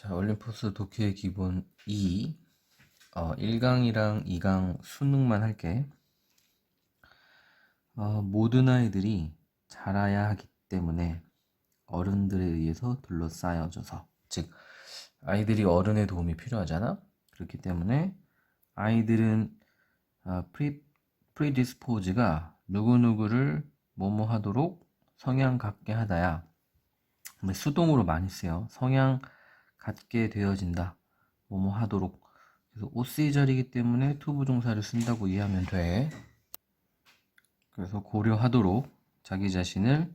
자, 올림포스 도쿄의 기본 2, 어, 1강이랑 2강 수능만 할게. 어, 모든 아이들이 자라야 하기 때문에 어른들에 의해서 둘러싸여져서, 즉, 아이들이 어른의 도움이 필요하잖아? 그렇기 때문에 아이들은 아, 프리, 프리디스포즈가 누구누구를 뭐뭐 하도록 성향 갖게 하다야. 근데 수동으로 많이 써요. 성향 갖게 되어진다. 뭐뭐 하도록. 그래서 자리이기 때문에 투부정사를 쓴다고 이해하면 돼. 그래서 고려하도록 자기 자신을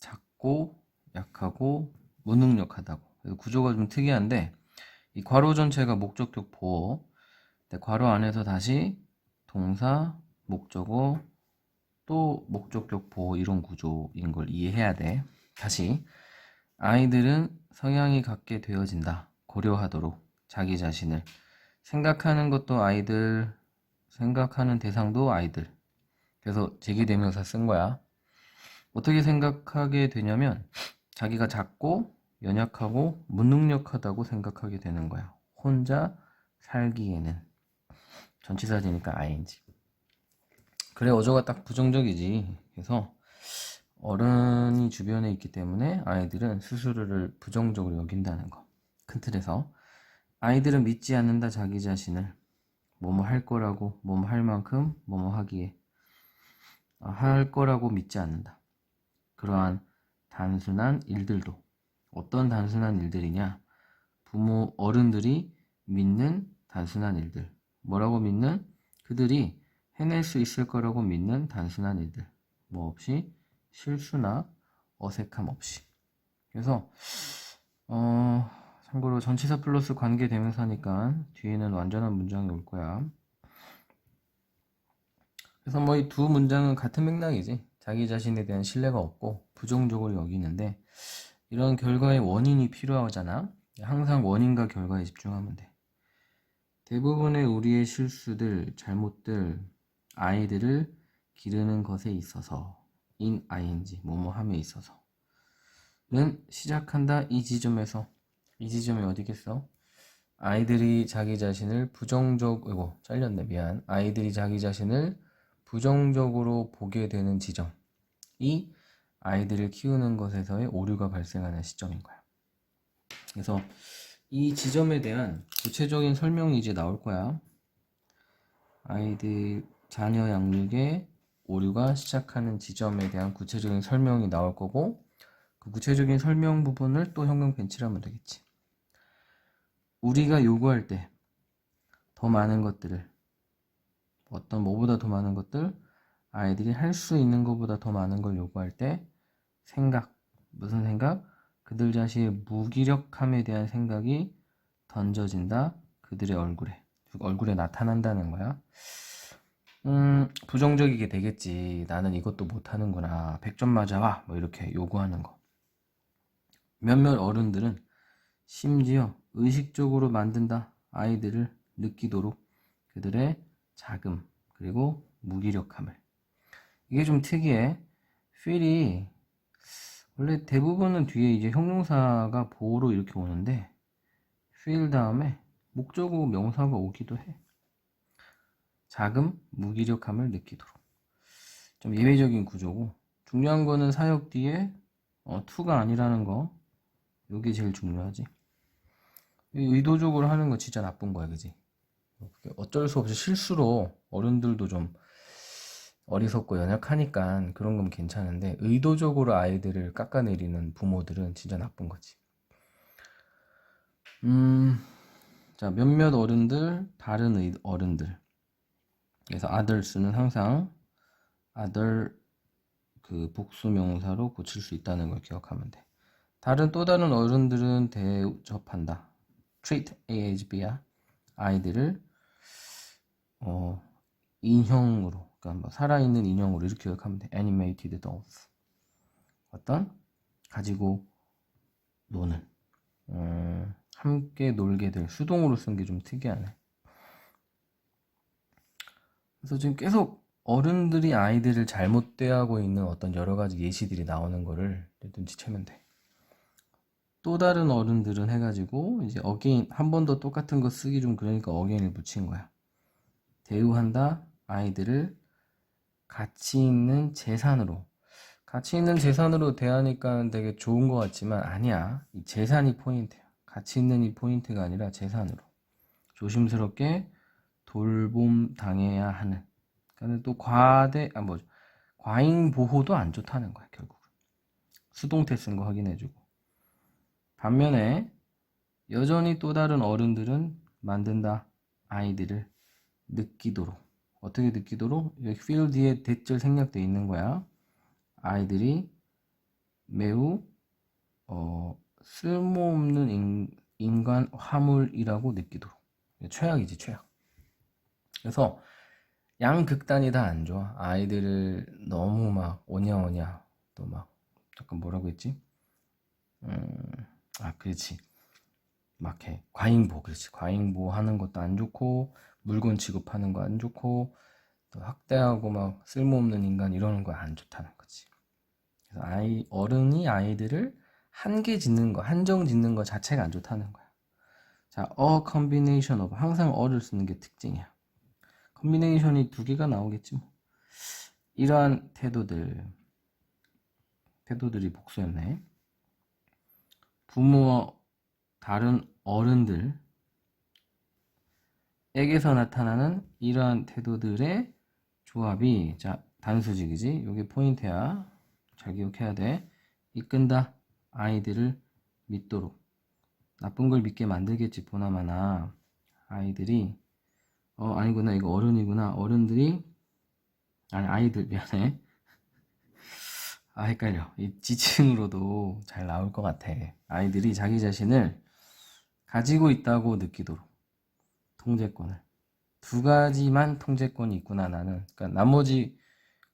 작고 약하고 무능력하다고. 그래서 구조가 좀 특이한데 이 괄호 전체가 목적격. 근데 괄호 안에서 다시 동사, 목적어, 또 목적격 보호 이런 구조인 걸 이해해야 돼. 다시 아이들은 성향이 갖게 되어진다. 고려하도록 자기 자신을 생각하는 것도 아이들, 생각하는 대상도 아이들. 그래서 제기대명사 쓴 거야. 어떻게 생각하게 되냐면 자기가 작고 연약하고 무능력하다고 생각하게 되는 거야. 혼자 살기에는 전치사지니까 ing. 그래 어조가 딱 부정적이지. 그래서 어른이 주변에 있기 때문에 아이들은 스스로를 부정적으로 여긴다는 거. 큰 틀에서 아이들은 믿지 않는다 자기 자신을 뭐뭐 할 거라고 뭐뭐 할 만큼 뭐뭐 하기에 아, 할 거라고 믿지 않는다. 그러한 단순한 일들도 어떤 단순한 일들이냐? 부모 어른들이 믿는 단순한 일들. 뭐라고 믿는? 그들이 해낼 수 있을 거라고 믿는 단순한 일들. 뭐 없이 실수나 어색함 없이. 그래서 어 참고로 전치사 플러스 관계 대명사니까 뒤에는 완전한 문장이 올 거야. 그래서 뭐 이 두 문장은 같은 맥락이지. 자기 자신에 대한 신뢰가 없고 부정적으로 여기는데 이런 결과의 원인이 필요하잖아. 항상 원인과 결과에 집중하면 돼. 대부분의 우리의 실수들, 잘못들, 아이들을 기르는 것에 있어서 in ing 뭐뭐 함에 있어서 는 시작한다 이 지점에서 이 지점이 어디겠어? 아이들이 자기 자신을 부정적 이고 잘렸네 미안 아이들이 자기 자신을 부정적으로 보게 되는 지점 이 아이들을 키우는 것에서의 오류가 발생하는 시점인 거야. 그래서 이 지점에 대한 구체적인 설명이 이제 나올 거야. 아이들 자녀 양육의 오류가 시작하는 지점에 대한 구체적인 설명이 나올 거고 그 구체적인 설명 부분을 또 벤치를 하면 되겠지. 우리가 요구할 때 더 많은 것들을 어떤 뭐보다 더 많은 것들 아이들이 할 수 있는 것보다 더 많은 걸 요구할 때 생각 무슨 생각? 그들 자신의 무기력함에 대한 생각이 던져진다 그들의 얼굴에 즉 얼굴에 나타난다는 거야. 음, 부정적이게 되겠지. 나는 이것도 못하는구나. 100점 맞아와. 뭐 이렇게 요구하는 거. 몇몇 어른들은 심지어 의식적으로 만든다. 아이들을 느끼도록 그들의 자금, 그리고 무기력함을. 이게 좀 특이해. feel이 원래 대부분은 뒤에 이제 형용사가 보호로 이렇게 오는데 feel 다음에 목적어 명사가 오기도 해. 자금, 무기력함을 느끼도록. 좀 예외적인 구조고 중요한 거는 사역 뒤에 어, 투가 아니라는 거. 이게 제일 중요하지. 의도적으로 하는 거 진짜 나쁜 거야, 그지? 어쩔 수 없이 실수로 어른들도 좀 어리석고 연약하니까 그런 건 괜찮은데 의도적으로 아이들을 깎아내리는 부모들은 진짜 나쁜 거지. 음, 자 몇몇 어른들, 다른 의, 어른들. 그래서 others는 항상 other 그 복수 명사로 고칠 수 있다는 걸 기억하면 돼. 다른 또 다른 어른들은 대접한다. treat as b야. 아이들을 어, 인형으로, 그러니까 뭐 살아있는 인형으로 이렇게 기억하면 돼. animated dolls. 어떤 가지고 노는, 음, 함께 놀게 될 수동으로 쓴 게 좀 특이하네. 그래서 지금 계속 어른들이 아이들을 잘못 대하고 있는 어떤 여러 가지 예시들이 나오는 거를 눈치채면 돼. 또 다른 어른들은 해가지고 이제 again 한번 더 똑같은 거 쓰기 좀 그러니까 again을 붙인 거야. 대우한다 아이들을 가치 있는 재산으로 가치 있는 재산으로 대하니까 되게 좋은 것 같지만 아니야. 이 재산이 포인트야. 가치 있는 이 포인트가 아니라 재산으로 조심스럽게 돌봄 당해야 하는. 그러니까 또 과대 아뭐 과잉 보호도 안 좋다는 거야 결국은. 수동태 쓴 거 확인해주고. 반면에 여전히 또 다른 어른들은 만든다 아이들을 느끼도록 어떻게 느끼도록 여기 뒤에 대절 생략돼 있는 거야 아이들이 매우 어, 쓸모없는 인, 인간 화물이라고 느끼도록 최악이지 최악 그래서 양 극단이 다 안 좋아 아이들을 너무 막 오냐오냐 또 막 잠깐 뭐라고 했지 음, 아 그렇지 막 해. 과잉보, 그렇지. 과잉보 하는 것도 안 좋고, 물건 취급하는 거 안 좋고, 또 학대하고 막 쓸모없는 인간 이러는 거 안 좋다는 거지. 그래서 아이, 어른이 아이들을 한계 짓는 거, 한정 짓는 거 자체가 안 좋다는 거야. 자, a combination of. 항상 어를 쓰는 게 특징이야. 컨비네이션이 두 개가 나오겠지 뭐. 이러한 태도들, 태도들이 복수였네. 부모와 다른 어른들 에게서 나타나는 이러한 태도들의 조합이 자 단수직이지. 여기 포인트야. 잘 기억해야 돼. 이끈다. 아이들을 믿도록. 나쁜 걸 믿게 만들겠지 보나마나. 아이들이 어 아니구나. 이거 어른이구나. 어른들이 아니 아이들 미안해. 아 헷갈려. 이 지칭으로도 잘 나올 것 같아. 아이들이 자기 자신을 가지고 있다고 느끼도록. 통제권을. 두 가지만 통제권이 있구나 나는. 그러니까 나머지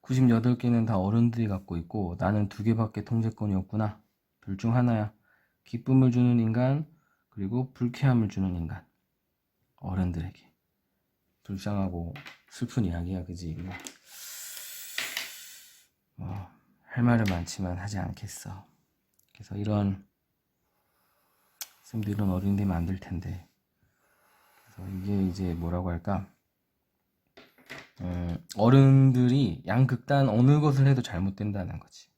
98개는 다 어른들이 갖고 있고 나는 두 개밖에 통제권이 없구나. 둘 중 하나야. 기쁨을 주는 인간 그리고 불쾌함을 주는 인간. 어른들에게 불쌍하고 슬픈 이야기야 그지 뭐, 할 말은 많지만 하지 않겠어 그래서 이런 이런 어른이 되면 안 될 텐데. 그래서 이게 이제 뭐라고 할까? 음, 어른들이 양극단 어느 것을 해도 잘못된다는 거지.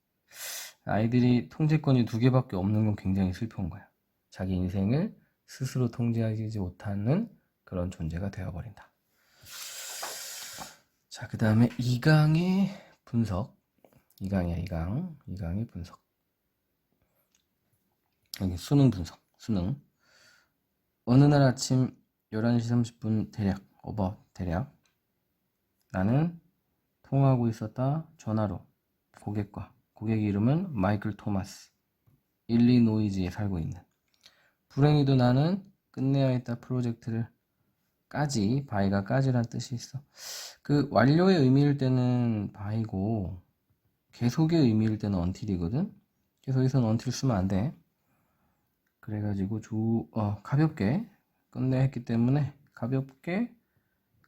아이들이 통제권이 두 개밖에 없는 건 굉장히 슬픈 거야. 자기 인생을 스스로 통제하지 못하는 그런 존재가 되어버린다. 자, 그 다음에 이강의 분석. 이강이야, 이강. 이강의 분석. 여기 수능 분석. 수능 어느 날 아침 11시 30분 대략 어버 대략 나는 통화하고 있었다 전화로 고객과 고객 이름은 마이클 토마스 일리노이즈에 살고 있는 불행히도 나는 끝내야 했다 프로젝트를 까지 바이가 까지란 뜻이 있어 그 완료의 의미일 때는 바이고 계속의 의미일 때는 언틸이거든 여기서는 언틸 쓰면 안 돼 그래가지고 조, 어, 가볍게 끝내 했기 때문에 가볍게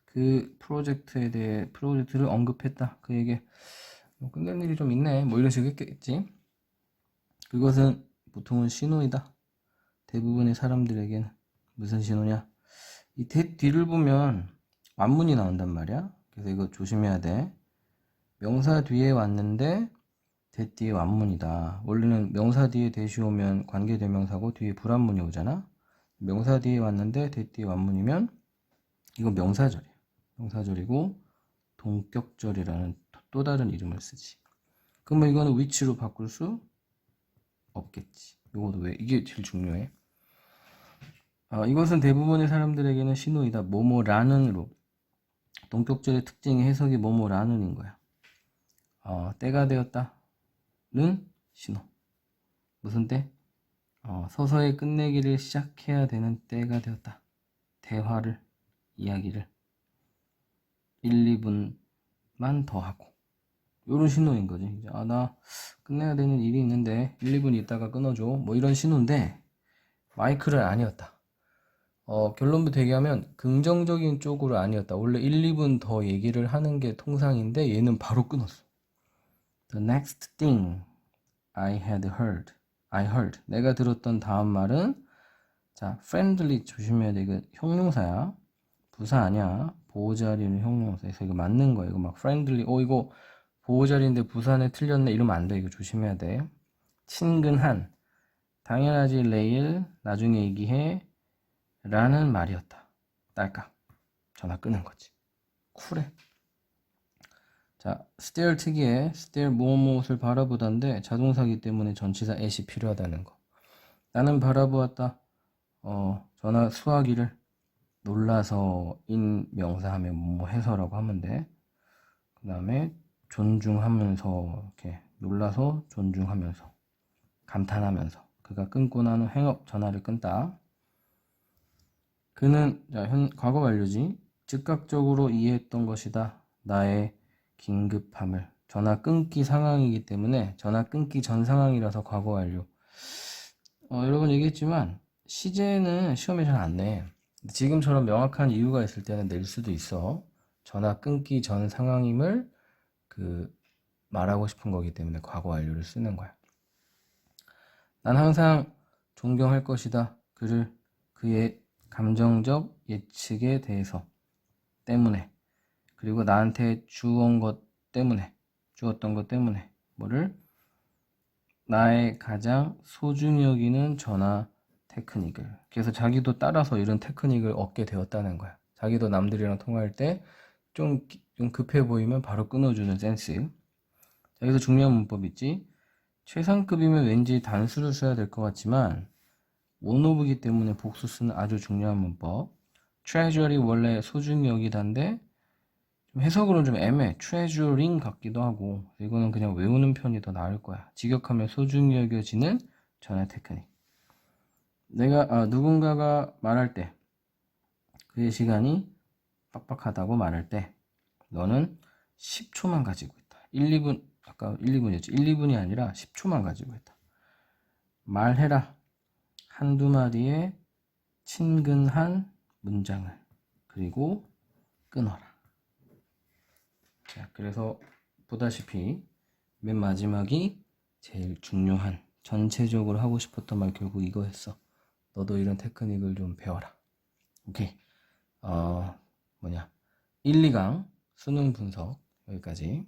그 프로젝트에 대해 프로젝트를 언급했다. 그에게 뭐 끝낼 일이 좀 있네. 뭐 이런 식으로 했겠지. 그것은 보통은 신호이다. 대부분의 사람들에게는 무슨 신호냐? 이 대, 뒤를 보면 완문이 나온단 말이야. 그래서 이거 조심해야 돼. 명사 뒤에 왔는데 대 뒤에 완문이다. 원래는 명사 뒤에 대시 오면 관계대명사고 뒤에 불완문이 오잖아. 명사 뒤에 왔는데 대 뒤에 완문이면 이거 명사절이야. 명사절이고 동격절이라는 또 다른 이름을 쓰지. 그러면 이거는 위치로 바꿀 수 없겠지. 이것도 왜 이게 제일 중요해. 어, 이것은 대부분의 사람들에게는 신호이다. 뭐뭐라는으로 동격절의 특징이 해석이 뭐뭐라는인 거야. 어, 때가 되었다. 는 신호. 무슨 때? 어, 서서히 끝내기를 시작해야 되는 때가 되었다. 대화를, 이야기를 1, 2분만 더 하고. 요런 신호인 거지. 아, 나 끝내야 되는 일이 있는데 1, 2분 있다가 끊어줘. 뭐 이런 신호인데 마이크를 아니었다. 어, 결론부터 얘기하면 긍정적인 쪽으로 아니었다. 원래 1, 2분 더 얘기를 하는 게 통상인데 얘는 바로 끊었어. The next thing I had heard. I heard. 내가 들었던 다음 말은 자, friendly 조심해야 돼. 이거 형용사야. 부사 아니야. 보호자리는 형용사. 그래서 이거 맞는 거야. 이거 막 friendly. 어, 이거 보호자리인데 부사네 틀렸네. 이러면 안 돼. 이거 조심해야 돼. 친근한. 당연하지, 레일. 나중에 얘기해. 라는 말이었다. 딸깍. 전화 끄는 거지. 쿨해. 자, stare 특이해. stare 무엇무엇을 바라보다인데 자동사기 때문에 전치사 at이 필요하다는 거. 나는 바라보았다. 어, 전화 수화기를 놀라서인 명사하면 뭐 해서라고 하면 돼. 그 다음에 존중하면서 이렇게 놀라서 존중하면서 감탄하면서 그가 끊고 난후 행업 전화를 끊다. 그는 자, 현 과거 완료지. 즉각적으로 이해했던 것이다. 나의 긴급함을 전화 끊기 상황이기 때문에 전화 끊기 전 상황이라서 과거 완료. 어, 여러 번 얘기했지만 시제는 시험에 잘 안 내. 지금처럼 명확한 이유가 있을 때는 낼 수도 있어. 전화 끊기 전 상황임을 그 말하고 싶은 거기 때문에 과거 완료를 쓰는 거야. 난 항상 존경할 것이다. 그를 그의 감정적 예측에 대해서 때문에 그리고 나한테 주온 것 때문에 주었던 것 때문에 뭐를 나의 가장 소중히 여기는 전화 테크닉을. 그래서 자기도 따라서 이런 테크닉을 얻게 되었다는 거야. 자기도 남들이랑 통화할 때 좀 좀 급해 보이면 바로 끊어주는 센스. 자, 여기서 중요한 문법 있지. 최상급이면 왠지 단수를 써야 될 것 같지만 원오브기 때문에 복수 쓰는 아주 중요한 문법 treasure이 원래 소중히 여기다인데 좀 해석으로는 좀 애매해. treasuring 같기도 하고 이거는 그냥 외우는 편이 더 나을 거야. 직역하면 소중히 여겨지는 전화 테크닉. 내가 아, 누군가가 말할 때 그의 시간이 빡빡하다고 말할 때 너는 10초만 가지고 있다. 1, 2분 아까 1, 2분이었지. 1, 2분이 아니라 10초만 가지고 있다. 말해라. 한두 마디의 친근한 문장을 그리고 끊어라. 자, 그래서 보다시피 맨 마지막이 제일 중요한 전체적으로 하고 싶었던 말 결국 이거 했어. 너도 이런 테크닉을 좀 배워라. 오케이. 어, 뭐냐. 1, 2강 수능 분석 여기까지.